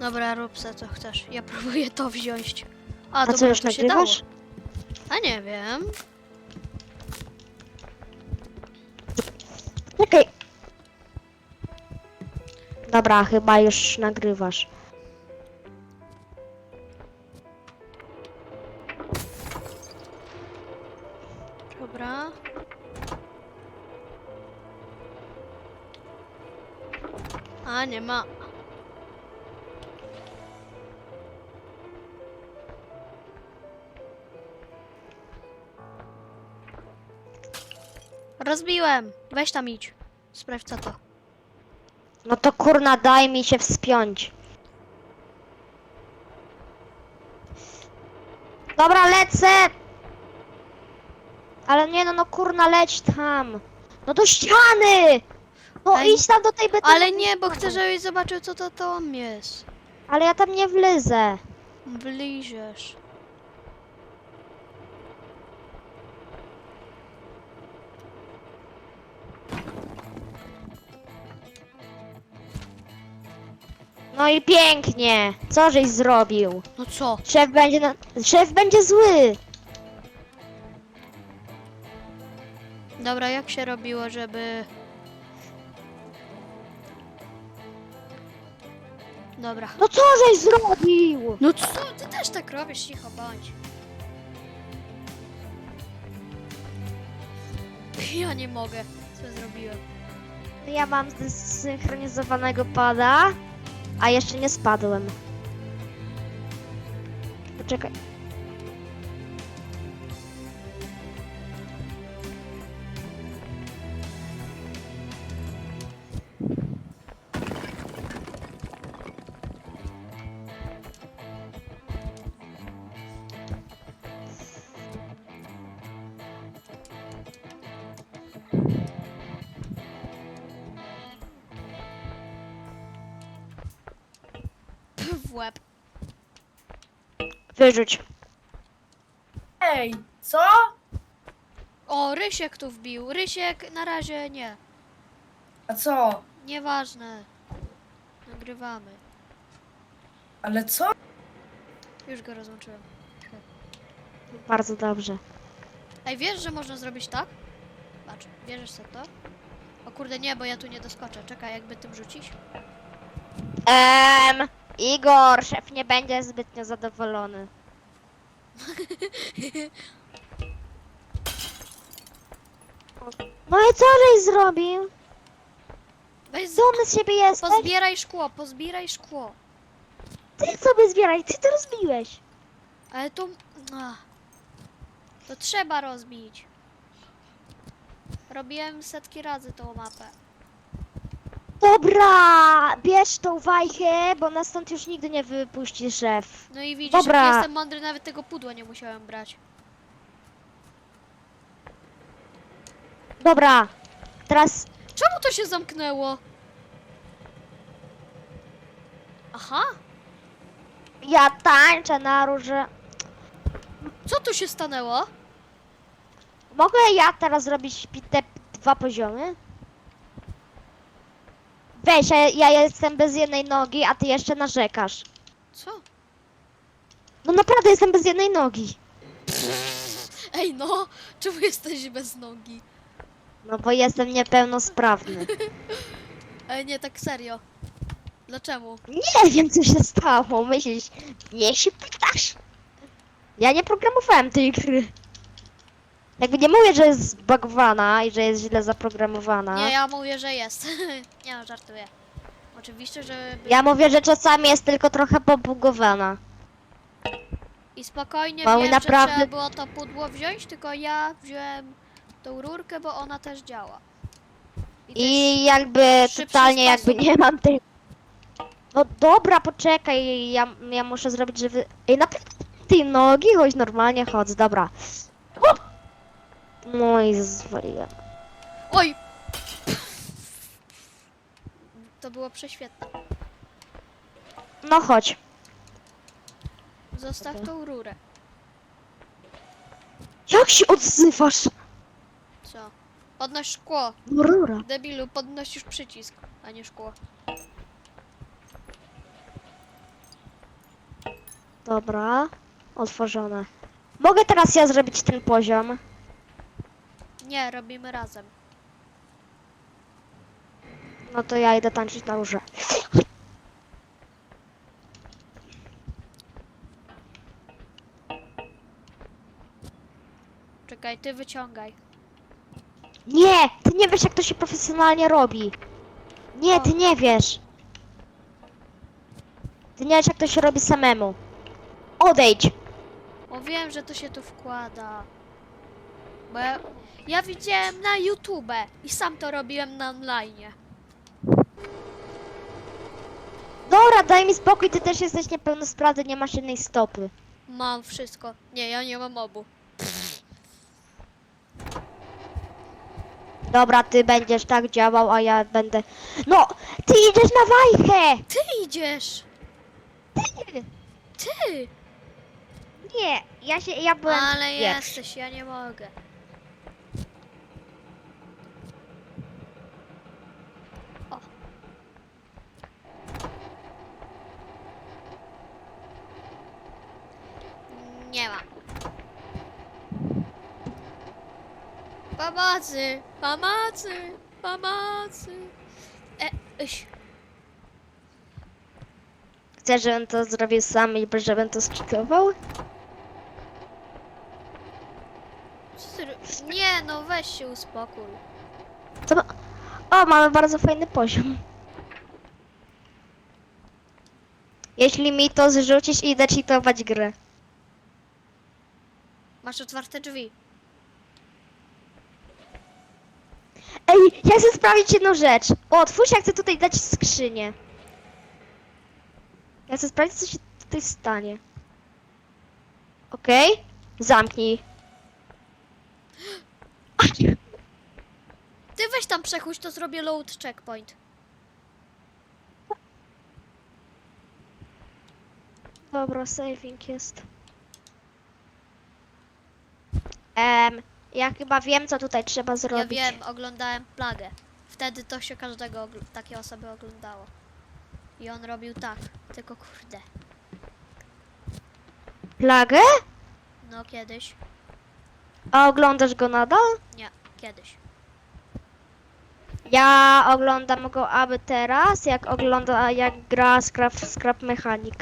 Dobra, rób se co chcesz. Ja próbuję to wziąć. A, A dobra, co, już to się dało. nagrywasz? A nie wiem. Czekaj. Dobra, chyba już nagrywasz. Ma. Rozbiłem. Weź tam idź. Sprawdź co to. No to kurna, daj mi się wspiąć. Dobra, lecę! Ale nie no, no kurna, leć tam. No do ściany! No Ej, idź tam do tej betonowej Ale nie, bo chcę, żebyś zobaczył co to tam jest. Ale ja tam nie wlezę. Bliżesz. No i pięknie. Co żeś zrobił? No co? Szef będzie na... Szef będzie zły. Dobra, jak się robiło, żeby... Dobra. No co żeś zrobił? No co? Ty też tak robisz, cicho bądź. Ja nie mogę. Co zrobiłem? Ja mam zsynchronizowanego pada, a jeszcze nie spadłem. Poczekaj. Wyrzuć. Ej, co? O, Rysiek tu wbił. Rysiek na razie nie. A co? Nieważne. Nagrywamy. Ale co? Już go rozłączyłem. Bardzo dobrze. Ej, wiesz, że można zrobić tak? Patrz, bierzesz sobie to. O kurde, nie, bo ja tu nie doskoczę. Czekaj, jakby tym rzucić. Em, Igor, szef nie będzie zbytnio zadowolony. No i co żeś zrobił? Weź z... Dumny z siebie jesteś? Pozbieraj szkło, pozbieraj szkło. Ty sobie zbieraj, ty to rozbiłeś. Ale to... Ach. To trzeba rozbić. Robiłem setki razy tą mapę. Dobra, bierz tą wajchę, bo nas stąd już nigdy nie wypuści szef. No i widzisz, Dobra. jak jestem mądry, nawet tego pudła nie musiałem brać. Dobra, teraz Czemu to się zamknęło? Aha, ja tańczę na róże. co tu się stanęło? Mogę ja teraz zrobić pi- te dwa poziomy? Weź, ja, ja jestem bez jednej nogi, a ty jeszcze narzekasz. Co? No naprawdę jestem bez jednej nogi. Ej no, czemu jesteś bez nogi? No bo jestem niepełnosprawny. Ej, nie, tak serio. Dlaczego? Nie wiem co się stało, myślisz, nie się pytasz? Ja nie programowałem tej gry. Jakby nie mówię, że jest zbagowana i że jest źle zaprogramowana. Nie, ja mówię, że jest. nie, no, żartuję. Oczywiście, że... Ja mówię, że czasami jest tylko trochę pobugowana. I spokojnie Mały wiem, naprawdę- że trzeba było to pudło wziąć, tylko ja wziąłem tą rurkę, bo ona też działa. I, I jakby szybszy totalnie jakby sposób. nie mam tej... No dobra, poczekaj, ja, ja muszę zrobić, żeby... Ej, naprawdę tej nogi, chodź normalnie, chodź, dobra. O! No i zwaliłem. Oj! To było prześwietne. No chodź. Zostaw Okej. tą rurę. Jak się odzywasz? Co? Podnoś szkło. No rura. Debilu, podnosisz przycisk, a nie szkło. Dobra. Otworzone. Mogę teraz ja zrobić ten poziom? Nie, robimy razem. No to ja idę tańczyć na róże. Czekaj, ty wyciągaj. Nie! Ty nie wiesz jak to się profesjonalnie robi. Nie, ty nie wiesz. Ty nie wiesz jak to się robi samemu. Odejdź! O wiem, że to się tu wkłada. Bo ja, ja widziałem na YouTube i sam to robiłem na online. Dobra, daj mi spokój, ty też jesteś niepełnosprawny, nie masz jednej stopy. Mam wszystko. Nie, ja nie mam obu. Dobra, ty będziesz tak działał, a ja będę... No! Ty idziesz na wajchę! Ty idziesz! Ty! Ty! Nie, ja się, ja byłem Ale jesteś, ja nie mogę. O. Nie ma. Pomocy! Pomocy! Pomocy! E, iś. Chcesz, żebym to zrobił sam i żebym to? Co ro- Nie, no weź się uspokój. To... ma- O, mamy bardzo fajny poziom. Jeśli mi to zrzucisz, idę cheatować grę. Masz otwarte drzwi. Ej, ja chcę sprawdzić jedną rzecz. O, otwórz, ja chcę tutaj dać skrzynię. Ja chcę sprawdzić, co się tutaj stanie. Okej? Zamknij. Ty weź tam przechódź, to zrobię load checkpoint. Dobra, saving jest. Em, ja chyba wiem, co tutaj trzeba Ja zrobić. wiem, oglądałem plagę. Wtedy to się każdego, takie osoby oglądało. I on robił tak, tylko kurde. Plagę? No kiedyś, A oglądasz go nadal? nie, kiedyś. Ja oglądam go aby teraz, jak ogląda, jak gra Scrap, scrap Mechanic.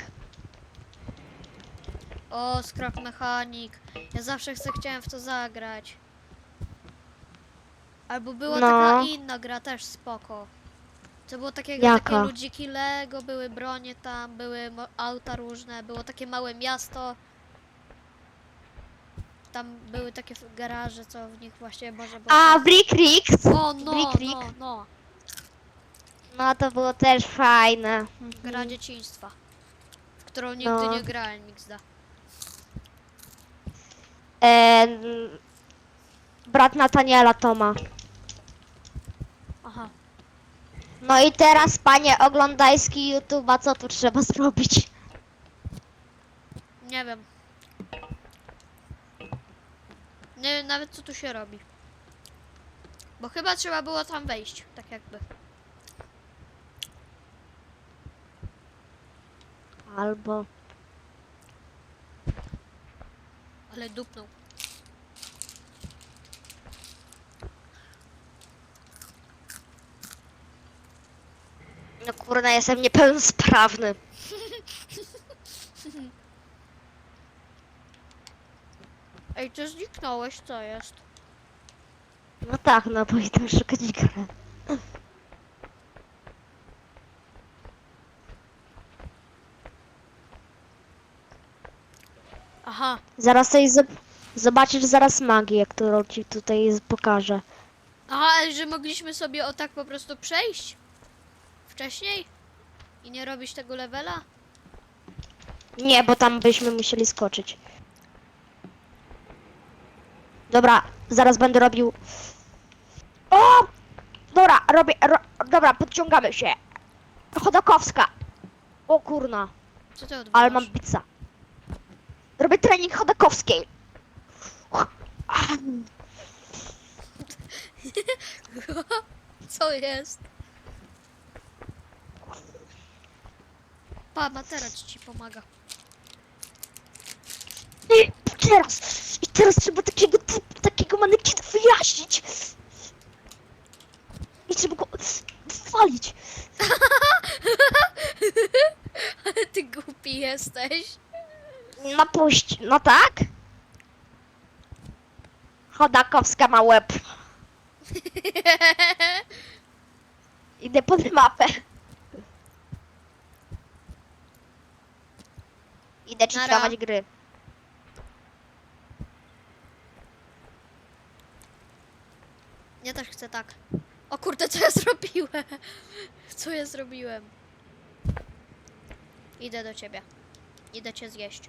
O, Scrap Mechanic. Ja zawsze chcę, chciałem w to zagrać. Albo była No. taka inna gra, też spoko. To było takiego, Jaka? takie ludziki Lego, były bronie tam, były mo- auta różne, było takie małe miasto. Tam były takie f- garaże, co w nich właśnie może było. A Brick Ricks? O, no, Brick no, Rick? no. No to było też fajne. Gra dzieciństwa. W którą nigdy No. nie grałem, Mixda. E, brat Nataniela Toma. Aha. No i teraz, panie oglądajski YouTube'a, co tu trzeba zrobić? Nie wiem. Nie wiem nawet co tu się robi. Bo chyba trzeba było tam wejść, tak jakby. Albo... Ale dupnął. Kurna, jestem niepełnosprawny. Ej, ty zniknąłeś, co jest? No tak, no bo idę szukać grę. Aha, Zaraz sobie zob zobaczysz zaraz magię, którą ci tutaj pokażę. aha, ale że mogliśmy sobie o tak po prostu przejść? Wcześniej? I nie robić tego levela? Nie, bo tam byśmy musieli skoczyć. Dobra, zaraz będę robił. O! Dobra, robię. Ro, dobra, podciągamy się. Chodakowska. O kurna, Co ty odwalasz? ale mam pizza. Robię trening chodakowskiej. Co jest? Pa, materac ci pomaga. I teraz, i teraz trzeba takiego, takiego manekina wyjaśnić. I trzeba go walić. Ale ty głupi jesteś. No puść, no tak? Chodakowska ma łeb. Idę pod mapę. Idę cheatować gry. Ja też chcę tak. O kurde, co ja zrobiłem? Co ja zrobiłem? Idę do ciebie. Idę cię zjeść.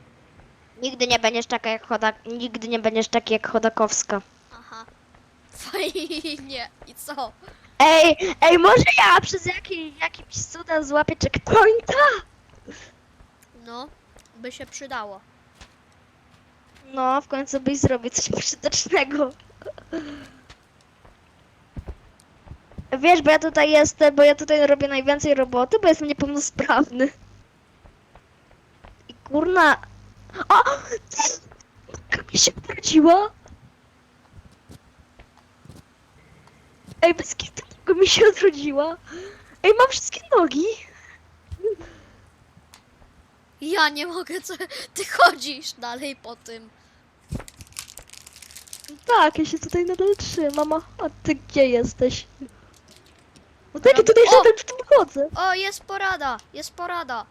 Nigdy nie będziesz taka jak Chodak... Nigdy nie będziesz taki jak Chodakowska. Aha. Fajnie. I co? Ej, ej, może ja przez jaki, jakimś cudem złapię checkpointa? No, by się przydało. No, w końcu byś zrobił coś pożytecznego. Wiesz, bo ja tutaj jestem, bo ja tutaj robię najwięcej roboty, bo jestem niepełnosprawny. I kurna... O! Jak mi się urodziła? Ej, bez kitu mi się odrodziła. Ej, mam wszystkie nogi. Ja nie mogę, co ty chodzisz dalej po tym. Tak, ja się tutaj nadal trzymam, a a ty gdzie jesteś? No tak, ja tutaj O! nadal w tym chodzę. O, jest porada, jest porada.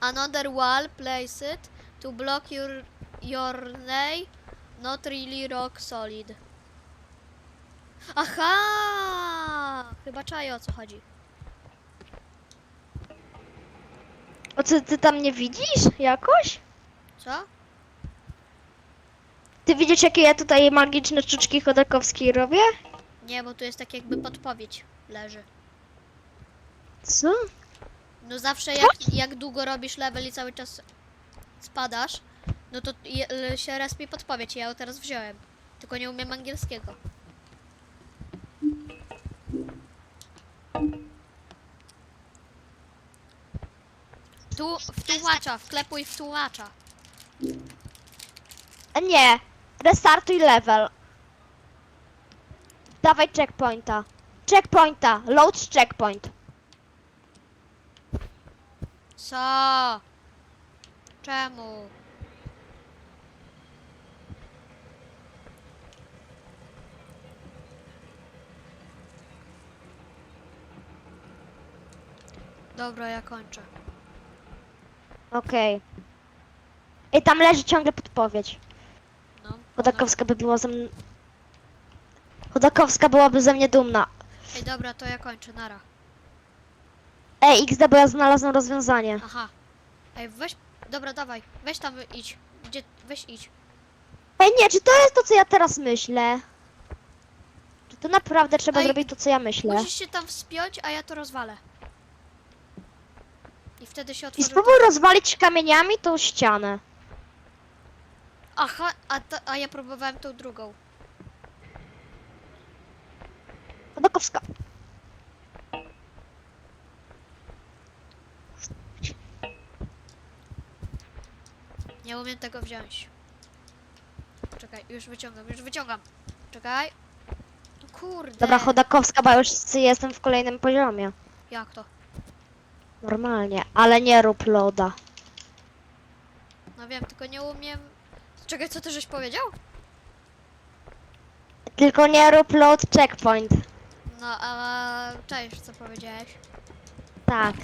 Another wall, place it to block your your name, not really rock solid. Aha! Chyba czaję o co chodzi. O co, ty tam nie widzisz jakoś? Co? Ty widzisz, jakie ja tutaj magiczne sztuczki chodakowskiej robię? Nie, bo tu jest tak jakby podpowiedź leży. Co? No zawsze jak, jak długo robisz level i cały czas spadasz, no to je, l- się respi podpowiedź. Ja ją teraz wziąłem. Tylko nie umiem angielskiego. Tu w tłumacza, wklepuj w tłumacza. A nie, restartuj level. Dawaj checkpointa. Checkpointa, load checkpoint. Co? Czemu? Dobra, ja kończę. Okej. Ej, tam leży ciągle podpowiedź. No, Chodakowska by była ze mnie... Chodakowska byłaby ze mnie dumna. Ej, dobra, to ja kończę, nara. Ej, XD, bo ja znalazłem rozwiązanie. Aha. Ej, weź, dobra, dawaj, weź tam idź. Gdzie, weź idź. Ej, nie, czy to jest to, co ja teraz myślę? Czy to naprawdę trzeba Ej, zrobić to, co ja myślę? Musisz się tam wspiąć, a ja to rozwalę. Wtedy się I otworzy... spróbuj rozwalić kamieniami tą ścianę. Aha, a, ta, a ja próbowałem tą drugą. Chodakowska. Nie umiem tego wziąć. Czekaj, już wyciągam, już wyciągam. Czekaj. No kurde. Dobra, Chodakowska, bo już jestem w kolejnym poziomie. Jak to? Normalnie, ale nie rób loda. No wiem, tylko nie umiem... Czekaj, co ty żeś powiedział? Tylko nie rób load checkpoint. No, a cześć, co powiedziałeś? Tak.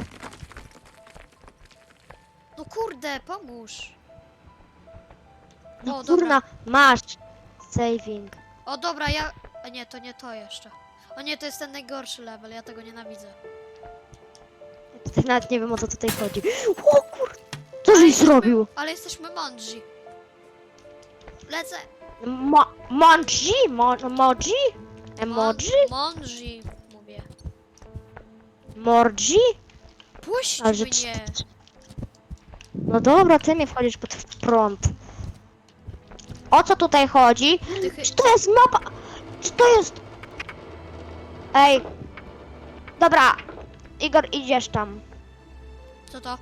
No kurde, pomóż. No O, dobra. kurna, masz. Saving. O dobra, ja... A nie, to nie to jeszcze. O nie, to jest ten najgorszy level, ja tego nienawidzę. Nawet nie wiem o co tutaj chodzi. O kur... Co żeś zrobił? Ale jesteśmy mądrzy. Lecę. Mo... Moji? Emoji? Mądrzy, mówię. Morji? Puść Ale że mnie. No dobra, ty mnie wchodzisz pod prąd. O co tutaj chodzi? Ty chy- Czy to jest mapa? Co to jest? Ej. Dobra. Igor, idziesz tam. Co to?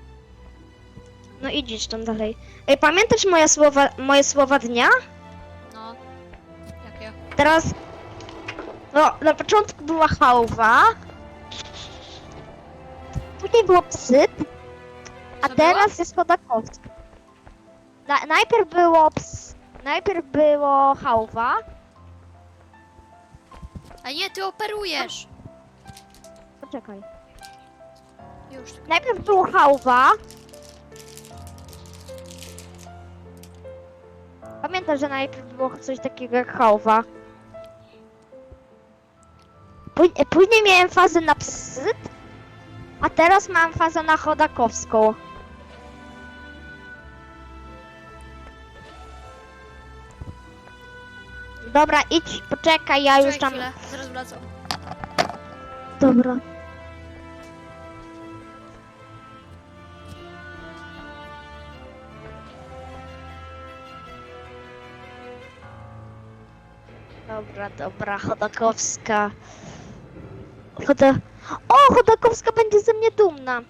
No idziesz tam dalej. Ej, pamiętasz moje słowa, moje słowa dnia? No. Jakie? Teraz... No, na początku była chałwa. Później było psyt. A Co teraz jest chodakowska. Na, najpierw było ps... Najpierw było chałwa. A nie, ty operujesz! Poczekaj. Już. Najpierw było chałwa. Pamiętasz, że najpierw było coś takiego jak chałwa. Później miałem fazę na psyt, a teraz mam fazę na chodakowską. Dobra, idź, poczekaj, ja już tam... chwilę, zaraz wracam. Dobra. Dobra, dobra, Chodakowska. Choda... O, Chodakowska będzie ze mnie dumna.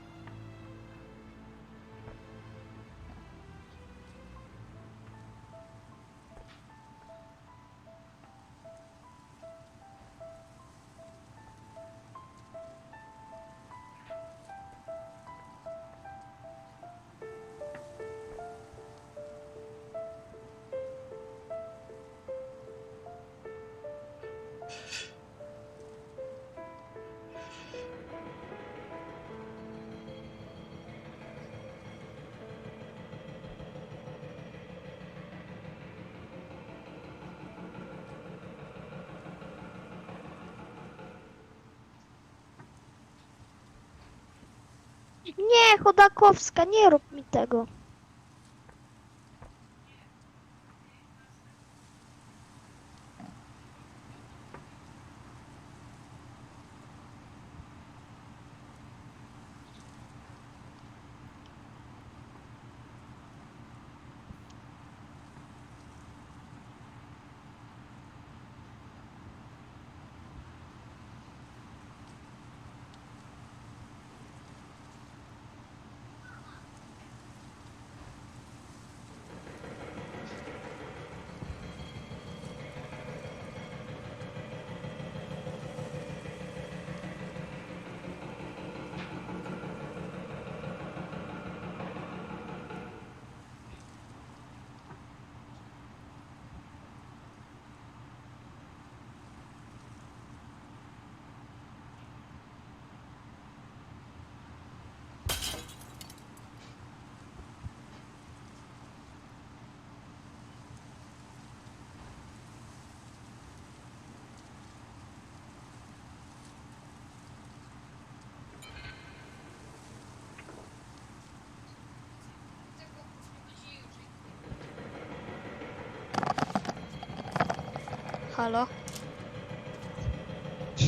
Nie, Chodakowska, nie rób mi tego. Halo?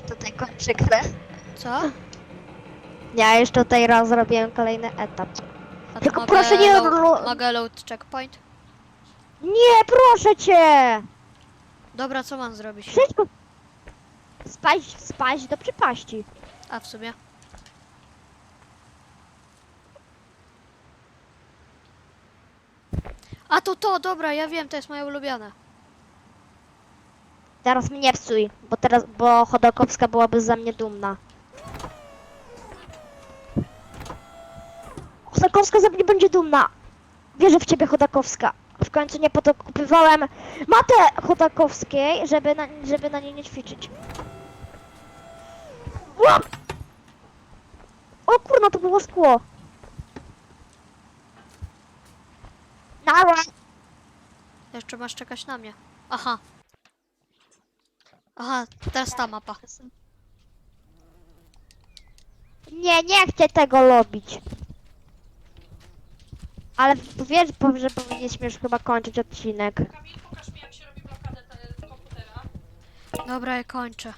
Tutaj kończę grę. Co? Ja już tutaj raz zrobiłem kolejny etap. A to Tylko mogę proszę nie load, ro- mogę load checkpoint? Nie, proszę cię! Dobra, co mam zrobić? Wszystko... Spaść, spaść do przepaści. A w sumie. A to to, dobra, ja wiem, to jest moje ulubione. Teraz mnie psuj, bo teraz, bo Chodakowska byłaby za mnie dumna. Chodakowska za mnie będzie dumna. Wierzę w ciebie, Chodakowska. W końcu nie podokupywałem matę Chodakowskiej, żeby na, żeby na niej nie ćwiczyć. Łap! O kurna, to było szkło. Nara! Jeszcze masz czekać na mnie. Aha. Aha, teraz ta mapa. Nie, nie chcę tego robić. Ale wiesz, że powinniśmy już chyba kończyć odcinek. Dobra, ja kończę.